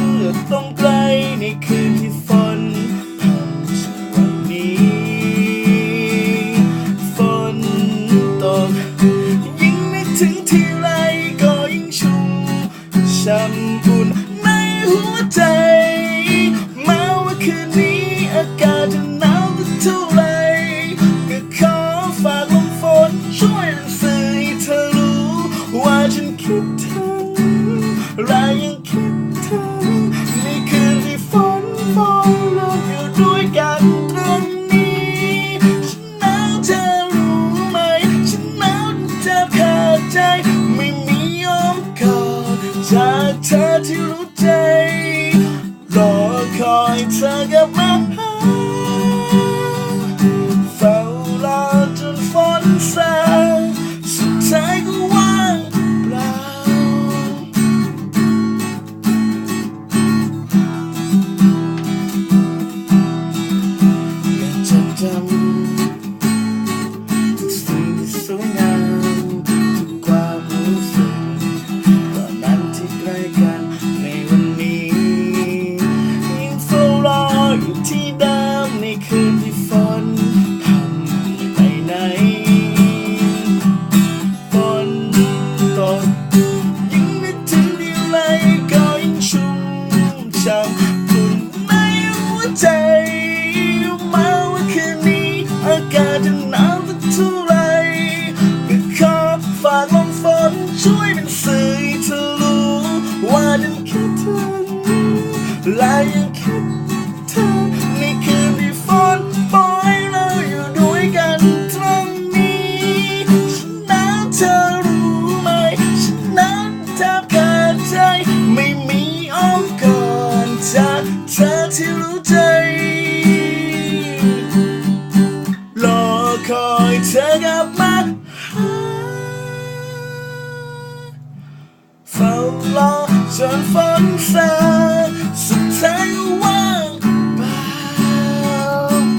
ือต้องไกลในคืนที่ฝนพรำฉันวันนี้ ฝนตก ยิ่งนึกถึงทีไรก็ยิ่งชุ่มช้ำอุ่นในหัวใจ มาว่าคืนนี้อากาศจะหนาวเท่าไรก็ขอฝากลมฝนช่วยสื่อเธอรู้ ว่าฉันคิดถึงและยัง ใจไม่มีอ้อมกอดจากเธอที่รู้ใจ รอคอยเธอกลับมาหาเฝ้ารอจนฝนซาสุดท้ายก็ว่างเปล่าอยากจะจำ และยังคิดถึงในคืนที่ฝนโปรยเราอยู่ด้วยกันตรงนี้ฉันหนาวเธอรู้ไหมฉันนาวแทบขาดใจ ไม่มีอ้อมกอดจากเธอที่รู้ใจรอคอยเธอกลับมาหาเฝ้ารอจนฝนซา